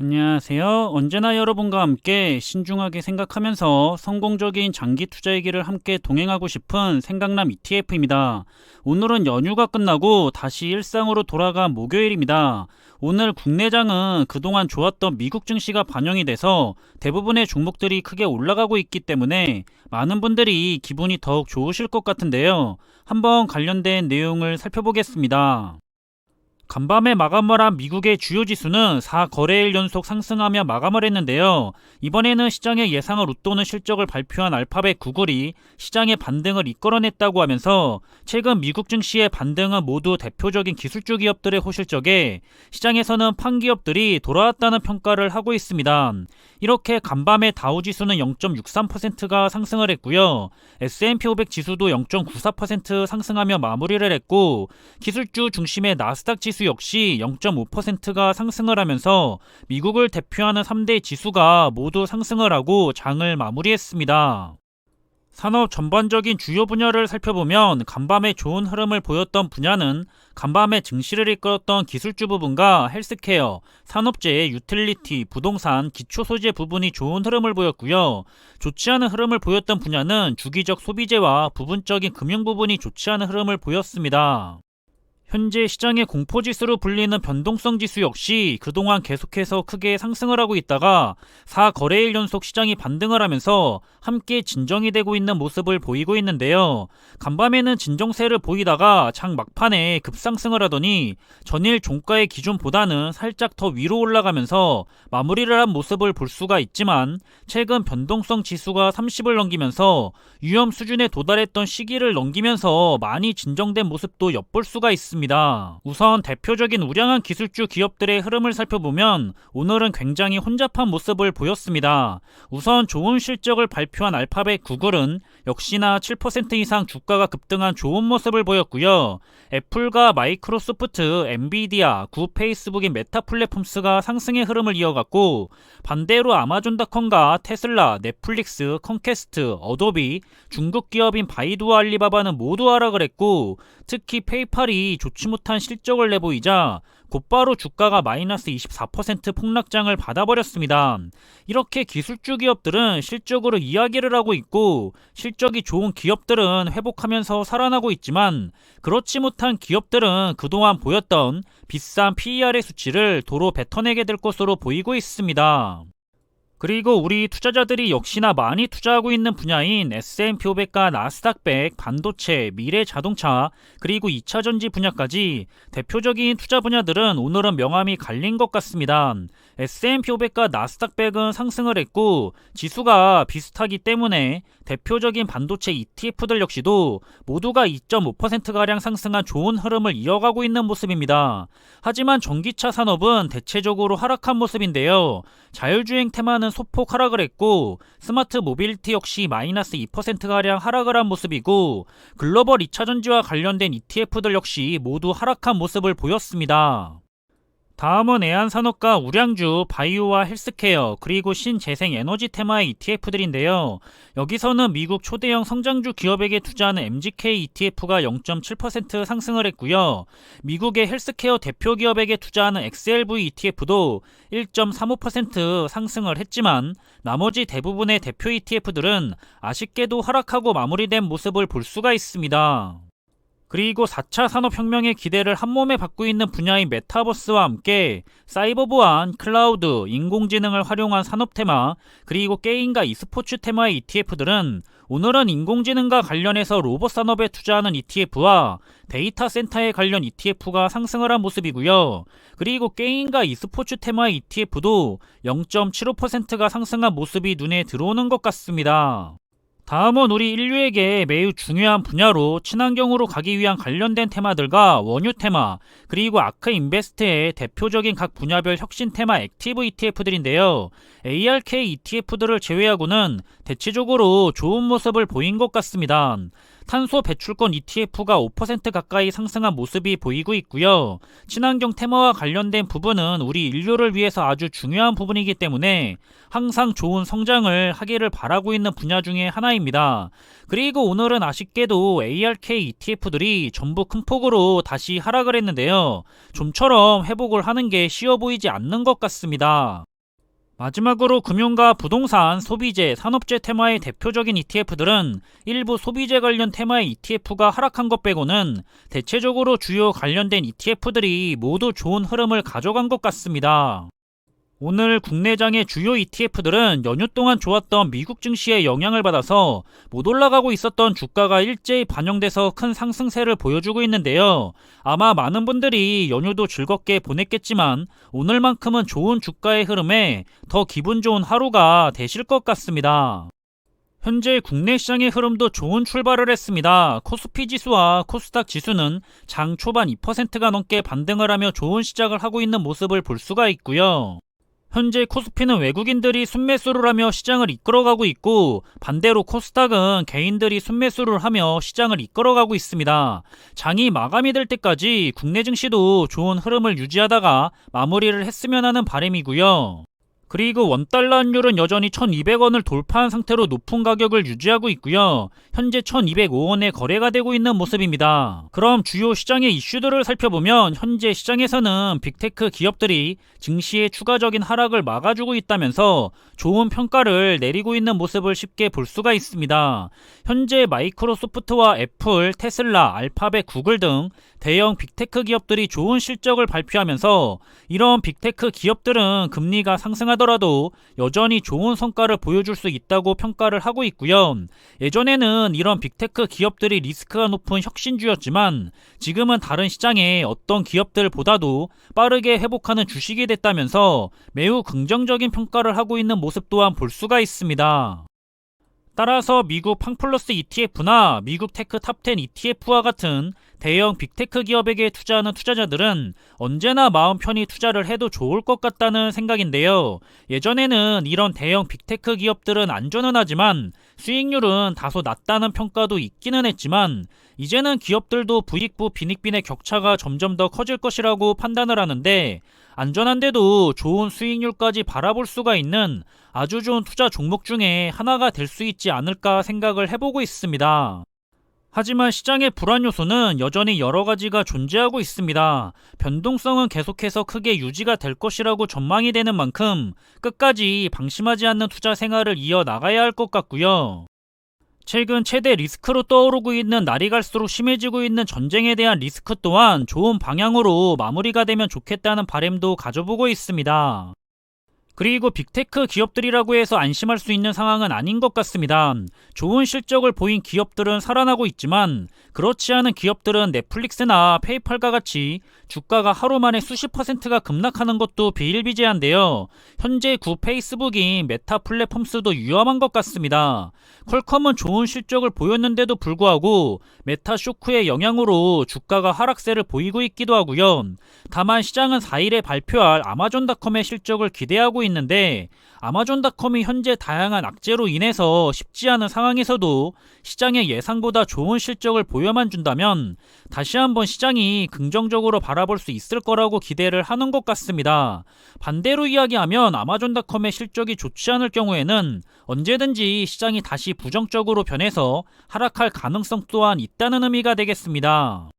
안녕하세요. 언제나 여러분과 함께 신중하게 생각하면서 성공적인 장기 투자의 길을 함께 동행하고 싶은 생각남 ETF입니다. 오늘은 연휴가 끝나고 다시 일상으로 돌아간 목요일입니다. 오늘 국내장은 그동안 좋았던 미국 증시가 반영이 돼서 대부분의 종목들이 크게 올라가고 있기 때문에 많은 분들이 기분이 더욱 좋으실 것 같은데요. 한번 관련된 내용을 살펴보겠습니다. 간밤에 마감을 한 미국의 주요 지수는 4거래일 연속 상승하며 마감을 했는데요. 이번에는 시장의 예상을 웃도는 실적을 발표한 알파벳 구글이 시장의 반등을 이끌어냈다고 하면서 최근 미국 증시의 반등은 모두 대표적인 기술주 기업들의 호실적에 시장에서는 판기업들이 돌아왔다는 평가를 하고 있습니다. 이렇게 간밤에 다우지수는 0.63%가 상승을 했고요. S&P 500 지수도 0.94% 상승하며 마무리를 했고 기술주 중심의 나스닥 지수 역시 0.5%가 상승을 하면서 미국을 대표하는 3대 지수가 모두 상승을 하고 장을 마무리했습니다. 산업 전반적인 주요 분야를 살펴보면 간밤에 좋은 흐름을 보였던 분야는 간밤에 증시를 이끌었던 기술주 부분과 헬스케어, 산업재해, 유틸리티, 부동산, 기초소재 부분이 좋은 흐름을 보였고요. 좋지 않은 흐름을 보였던 분야는 주기적 소비재와 부분적인 금융 부분이 좋지 않은 흐름을 보였습니다. 현재 시장의 공포지수로 불리는 변동성 지수 역시 그동안 계속해서 크게 상승을 하고 있다가 4거래일 연속 시장이 반등을 하면서 함께 진정이 되고 있는 모습을 보이고 있는데요. 간밤에는 진정세를 보이다가 장 막판에 급상승을 하더니 전일 종가의 기준보다는 살짝 더 위로 올라가면서 마무리를 한 모습을 볼 수가 있지만 최근 변동성 지수가 30을 넘기면서 위험 수준에 도달했던 시기를 넘기면서 많이 진정된 모습도 엿볼 수가 있습니다. 있습니다. 우선 대표적인 우량한 기술주 기업들의 흐름을 살펴보면 오늘은 굉장히 혼잡한 모습을 보였습니다. 우선 좋은 실적을 발표한 알파벳 구글은 역시나 7% 이상 주가가 급등한 좋은 모습을 보였고요. 애플과 마이크로소프트, 엔비디아, 구 페이스북인 메타 플랫폼스가 상승의 흐름을 이어갔고 반대로 아마존닷컴과 테슬라, 넷플릭스, 컨캐스트, 어도비, 중국 기업인 바이두와 알리바바는 모두 하락을 했고 특히 페이팔이 좋지 못한 실적을 내보이자 곧바로 주가가 마이너스 24% 폭락장을 받아버렸습니다. 이렇게 기술주 기업들은 실적으로 이야기를 하고 있고 실적이 좋은 기업들은 회복하면서 살아나고 있지만 그렇지 못한 기업들은 그동안 보였던 비싼 PER의 수치를 도로 뱉어내게 될 것으로 보이고 있습니다. 그리고 우리 투자자들이 역시나 많이 투자하고 있는 분야인 S&P 500과 나스닥 100, 반도체, 미래 자동차, 그리고 2차 전지 분야까지 대표적인 투자 분야들은 오늘은 명암이 갈린 것 같습니다. S&P 500과 나스닥 100은 상승을 했고 지수가 비슷하기 때문에 대표적인 반도체 ETF들 역시도 모두가 2.5%가량 상승한 좋은 흐름을 이어가고 있는 모습입니다. 하지만 전기차 산업은 대체적으로 하락한 모습인데요. 자율주행 테마는 소폭 하락을 했고 스마트 모빌리티 역시 마이너스 2%가량 하락을 한 모습이고 글로벌 2차전지와 관련된 ETF들 역시 모두 하락한 모습을 보였습니다. 다음은 애안산업과 우량주, 바이오와 헬스케어, 그리고 신재생 에너지 테마의 ETF들인데요. 여기서는 미국 초대형 성장주 기업에게 투자하는 MGK ETF가 0.7% 상승을 했고요. 미국의 헬스케어 대표 기업에게 투자하는 XLV ETF도 1.35% 상승을 했지만 나머지 대부분의 대표 ETF들은 아쉽게도 하락하고 마무리된 모습을 볼 수가 있습니다. 그리고 4차 산업혁명의 기대를 한몸에 받고 있는 분야인 메타버스와 함께 사이버 보안, 클라우드, 인공지능을 활용한 산업 테마, 그리고 게임과 e스포츠 테마의 ETF들은 오늘은 인공지능과 관련해서 로봇 산업에 투자하는 ETF와 데이터 센터에 관련 ETF가 상승을 한 모습이고요. 그리고 게임과 e스포츠 테마의 ETF도 0.75%가 상승한 모습이 눈에 들어오는 것 같습니다. 다음은 우리 인류에게 매우 중요한 분야로 친환경으로 가기 위한 관련된 테마들과 원유 테마, 그리고 아크 인베스트의 대표적인 각 분야별 혁신 테마 액티브 ETF들인데요. ARK ETF들을 제외하고는 대체적으로 좋은 모습을 보인 것 같습니다. 탄소 배출권 ETF가 5% 가까이 상승한 모습이 보이고 있고요. 친환경 테마와 관련된 부분은 우리 인류를 위해서 아주 중요한 부분이기 때문에 항상 좋은 성장을 하기를 바라고 있는 분야 중에 하나입니다. 그리고 오늘은 아쉽게도 ARK ETF들이 전부 큰 폭으로 다시 하락을 했는데요. 좀처럼 회복을 하는 게 쉬워 보이지 않는 것 같습니다. 마지막으로 금융과 부동산, 소비재, 산업재 테마의 대표적인 ETF들은 일부 소비재 관련 테마의 ETF가 하락한 것 빼고는 대체적으로 주요 관련된 ETF들이 모두 좋은 흐름을 가져간 것 같습니다. 오늘 국내장의 주요 ETF들은 연휴 동안 좋았던 미국 증시의 영향을 받아서 못 올라가고 있었던 주가가 일제히 반영돼서 큰 상승세를 보여주고 있는데요. 아마 많은 분들이 연휴도 즐겁게 보냈겠지만 오늘만큼은 좋은 주가의 흐름에 더 기분 좋은 하루가 되실 것 같습니다. 현재 국내 시장의 흐름도 좋은 출발을 했습니다. 코스피 지수와 코스닥 지수는 장 초반 2%가 넘게 반등을 하며 좋은 시작을 하고 있는 모습을 볼 수가 있고요. 현재 코스피는 외국인들이 순매수를 하며 시장을 이끌어가고 있고 반대로 코스닥은 개인들이 순매수를 하며 시장을 이끌어가고 있습니다. 장이 마감이 될 때까지 국내 증시도 좋은 흐름을 유지하다가 마무리를 했으면 하는 바람이고요. 그리고 원달러 환율은 여전히 1200원을 돌파한 상태로 높은 가격을 유지하고 있고요. 현재 1205원에 거래가 되고 있는 모습입니다. 그럼 주요 시장의 이슈들을 살펴보면 현재 시장에서는 빅테크 기업들이 증시의 추가적인 하락을 막아주고 있다면서 좋은 평가를 내리고 있는 모습을 쉽게 볼 수가 있습니다. 현재 마이크로소프트와 애플, 테슬라, 알파벳, 구글 등 대형 빅테크 기업들이 좋은 실적을 발표하면서 이런 빅테크 기업들은 금리가 상승하더라도 여전히 좋은 성과를 보여줄 수 있다고 평가를 하고 있고요. 예전에는 이런 빅테크 기업들이 리스크가 높은 혁신주였지만 지금은 다른 시장에 어떤 기업들보다도 빠르게 회복하는 주식이 됐다면서 매우 긍정적인 평가를 하고 있는 모습 또한 볼 수가 있습니다. 따라서 미국 팡플러스 ETF나 미국 테크 탑10 ETF와 같은 대형 빅테크 기업에게 투자하는 투자자들은 언제나 마음 편히 투자를 해도 좋을 것 같다는 생각인데요. 예전에는 이런 대형 빅테크 기업들은 안전은 하지만 수익률은 다소 낮다는 평가도 있기는 했지만 이제는 기업들도 부익부 빈익빈의 격차가 점점 더 커질 것이라고 판단을 하는데 안전한데도 좋은 수익률까지 바라볼 수가 있는 아주 좋은 투자 종목 중에 하나가 될 수 있지 않을까 생각을 해보고 있습니다. 하지만 시장의 불안 요소는 여전히 여러 가지가 존재하고 있습니다. 변동성은 계속해서 크게 유지가 될 것이라고 전망이 되는 만큼 끝까지 방심하지 않는 투자 생활을 이어 나가야 할 것 같고요. 최근 최대 리스크로 떠오르고 있는 날이 갈수록 심해지고 있는 전쟁에 대한 리스크 또한 좋은 방향으로 마무리가 되면 좋겠다는 바램도 가져보고 있습니다. 그리고 빅테크 기업들이라고 해서 안심할 수 있는 상황은 아닌 것 같습니다. 좋은 실적을 보인 기업들은 살아나고 있지만 그렇지 않은 기업들은 넷플릭스나 페이팔과 같이 주가가 하루 만에 수십 퍼센트가 급락하는 것도 비일비재한데요. 현재 구 페이스북인 메타 플랫폼스도 위험한 것 같습니다. 퀄컴은 좋은 실적을 보였는데도 불구하고 메타 쇼크의 영향으로 주가가 하락세를 보이고 있기도 하고요. 다만 시장은 4일에 발표할 아마존닷컴의 실적을 기대하고 있는데 아마존닷컴이 현재 다양한 악재로 인해서 쉽지 않은 상황에서도 시장의 예상보다 좋은 실적을 보여 만 준다면 다시 한번 시장이 긍정적으로 바라볼 수 있을 거라고 기대를 하는 것 같습니다. 반대로 이야기하면 아마존닷컴의 실적이 좋지 않을 경우에는 언제든지 시장이 다시 부정적으로 변해서 하락할 가능성 또한 있다는 의미가 되겠습니다.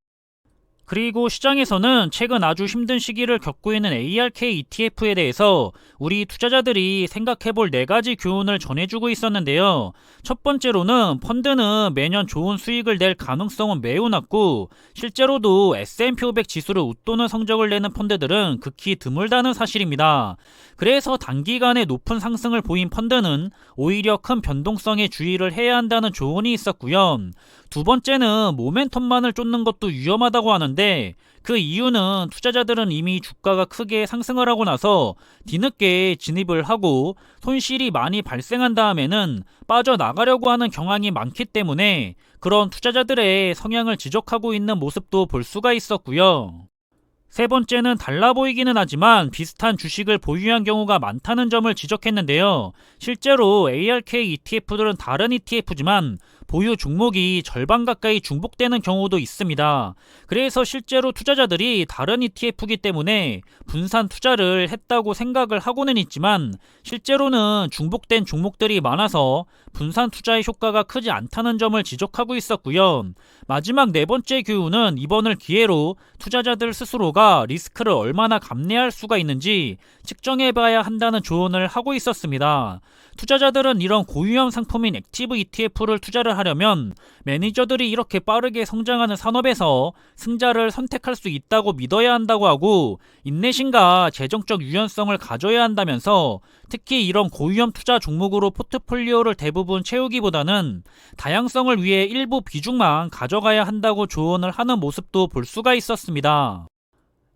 그리고 시장에서는 최근 아주 힘든 시기를 겪고 있는 ARK ETF에 대해서 우리 투자자들이 생각해 볼 네 가지 교훈을 전해주고 있었는데요. 첫 번째로는 펀드는 매년 좋은 수익을 낼 가능성은 매우 낮고 실제로도 S&P 500 지수를 웃도는 성적을 내는 펀드들은 극히 드물다는 사실입니다. 그래서 단기간에 높은 상승을 보인 펀드는 오히려 큰 변동성에 주의를 해야 한다는 조언이 있었고요. 두 번째는 모멘텀만을 쫓는 것도 위험하다고 하는데 그 이유는 투자자들은 이미 주가가 크게 상승을 하고 나서 뒤늦게 진입을 하고 손실이 많이 발생한 다음에는 빠져나가려고 하는 경향이 많기 때문에 그런 투자자들의 성향을 지적하고 있는 모습도 볼 수가 있었고요. 세 번째는 달라 보이기는 하지만 비슷한 주식을 보유한 경우가 많다는 점을 지적했는데요. 실제로 ARK ETF들은 다른 ETF지만 보유 종목이 절반 가까이 중복되는 경우도 있습니다. 그래서 실제로 투자자들이 다른 ETF이기 때문에 분산 투자를 했다고 생각을 하고는 있지만 실제로는 중복된 종목들이 많아서 분산 투자의 효과가 크지 않다는 점을 지적하고 있었고요. 마지막 네 번째 교훈은 이번을 기회로 투자자들 스스로가 리스크를 얼마나 감내할 수가 있는지 측정해 봐야 한다는 조언을 하고 있었습니다. 투자자들은 이런 고위험 상품인 액티브 ETF를 투자를 하려면 매니저들이 이렇게 빠르게 성장하는 산업에서 승자를 선택할 수 있다고 믿어야 한다고 하고 인내심과 재정적 유연성을 가져야 한다면서 특히 이런 고위험 투자 종목으로 포트폴리오를 대부분 채우기보다는 다양성을 위해 일부 비중만 가져가야 한다고 조언을 하는 모습도 볼 수가 있었습니다.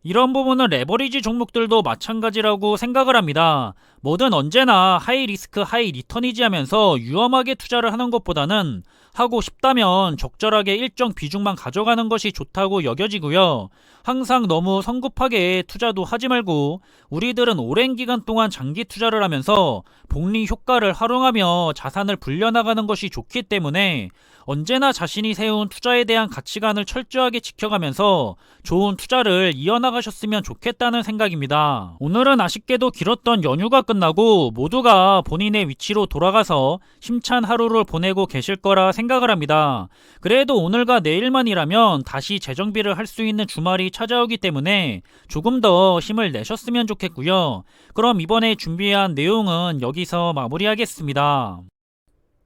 이런 부분은 레버리지 종목들도 마찬가지라고 생각을 합니다. 뭐든 언제나 하이 리스크 하이 리턴이지 하면서 위험하게 투자를 하는 것보다는 하고 싶다면 적절하게 일정 비중만 가져가는 것이 좋다고 여겨지고요. 항상 너무 성급하게 투자도 하지 말고 우리들은 오랜 기간 동안 장기 투자를 하면서 복리 효과를 활용하며 자산을 불려나가는 것이 좋기 때문에 언제나 자신이 세운 투자에 대한 가치관을 철저하게 지켜가면서 좋은 투자를 이어나가셨으면 좋겠다는 생각입니다. 오늘은 아쉽게도 길었던 연휴가 끝나고 모두가 본인의 위치로 돌아가서 힘찬 하루를 보내고 계실 거라 생각을 합니다. 그래도 오늘과 내일만이라면 다시 재정비를 할 수 있는 주말이 찾아오기 때문에 조금 더 힘을 내셨으면 좋겠고요. 그럼 이번에 준비한 내용은 여기서 마무리하겠습니다.